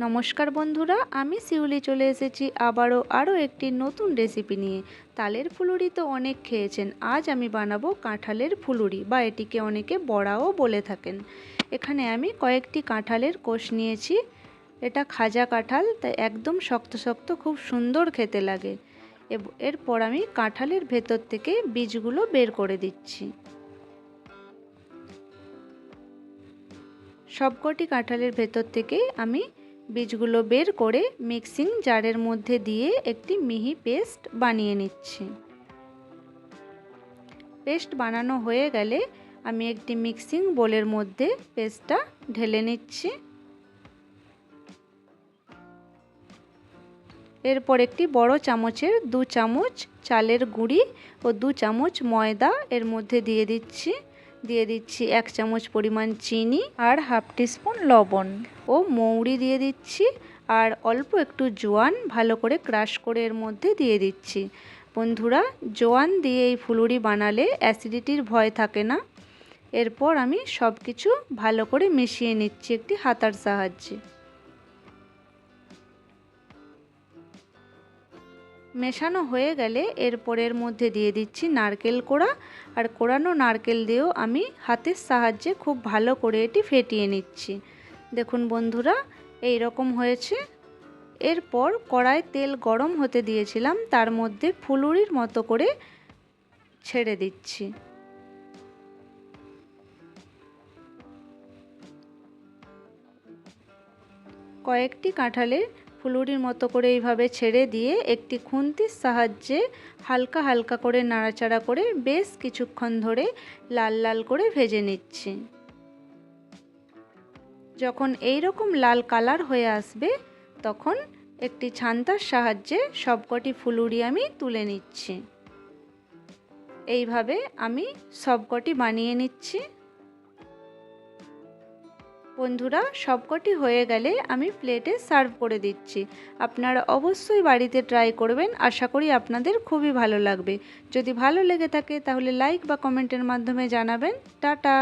নমস্কার বন্ধুরা, আমি শিউলি চলে এসেছি আবারও আরও একটি নতুন রেসিপি নিয়ে। তালের ফুলুরি তো অনেক খেয়েছেন, আজ আমি বানাবো কাঁঠালের ফুলুরি বা এটিকে অনেকে বড়াও বলে থাকেন। এখানে আমি কয়েকটি কাঁঠালের কোষ নিয়েছি, এটা খাজা কাঁঠাল, তাই একদম শক্ত শক্ত, খুব সুন্দর খেতে লাগে। এরপর আমি কাঁঠালের ভেতর থেকে বীজগুলো বের করে দিচ্ছি। সবকটি কাঁঠালের ভেতর থেকে আমি বীজগুলো বের করে মিক্সিং জারের মধ্যে দিয়ে একটি মিহি পেস্ট বানিয়ে নিচ্ছি। পেস্ট বানানো হয়ে গেলে আমি একটি মিক্সিং বোলের মধ্যে পেস্টটা ঢেলে নিচ্ছি। এরপর একটি বড় চামচের দু চামচ চালের গুঁড়ি ও দু চামচ ময়দা এর মধ্যে দিয়ে দিচ্ছি। দিয়ে দিচ্ছি এক চামচ পরিমাণ চিনি আর হাফ টিস্পুন লবণ। ও মৌরি দিয়ে দিচ্ছি আর অল্প একটু জোয়ান ভালো করে ক্রাশ করে এর মধ্যে দিয়ে দিচ্ছি। বন্ধুরা, জোয়ান দিয়ে এই ফুলুরি বানালে অ্যাসিডিটির ভয় থাকে না। এরপর আমি সব কিছু ভালো করে মিশিয়ে নিচ্ছি একটি হাতার সাহায্যে। মেশানো হয়ে গেলে এরপরের মধ্যে দিয়ে দিচ্ছি নারকেল কোড়া। আর কোড়ানো নারকেল দিয়েও আমি হাতের সাহায্যে খুব ভালো করে এটি ফেটিয়ে নিচ্ছি। দেখুন বন্ধুরা এই রকম হয়েছে। এরপর কড়াই তেল গরম হতে দিয়েছিলাম, তার মধ্যে ফুলুরির মতো করে ছেড়ে দিচ্ছি। কয়েকটি কাঁঠালের ফুলুরির মতো করে এইভাবে ছেড়ে দিয়ে একটি খুন্তির সাহায্যে হালকা হালকা করে নাড়াচাড়া করে বেশ কিছুক্ষণ ধরে লাল লাল করে ভেজে নিচ্ছি। যখন এই রকম লাল কালার হয়ে আসবে, তখন একটি ছান্তার সাহায্যে সবকটি ফুলুরি আমি তুলে নিচ্ছি। এইভাবে আমি সবকটি বানিয়ে নিচ্ছি। বন্ধুরা, সবকটি হয়ে গেলে আমি প্লেটে সার্ভ করে দিচ্ছি। আপনারা অবশ্যই বাড়িতে ট্রাই করবেন, আশা করি আপনাদের খুবই ভালো লাগবে। যদি ভালো লেগে থাকে তাহলে লাইক বা কমেন্টের মাধ্যমে জানাবেন। টাটা!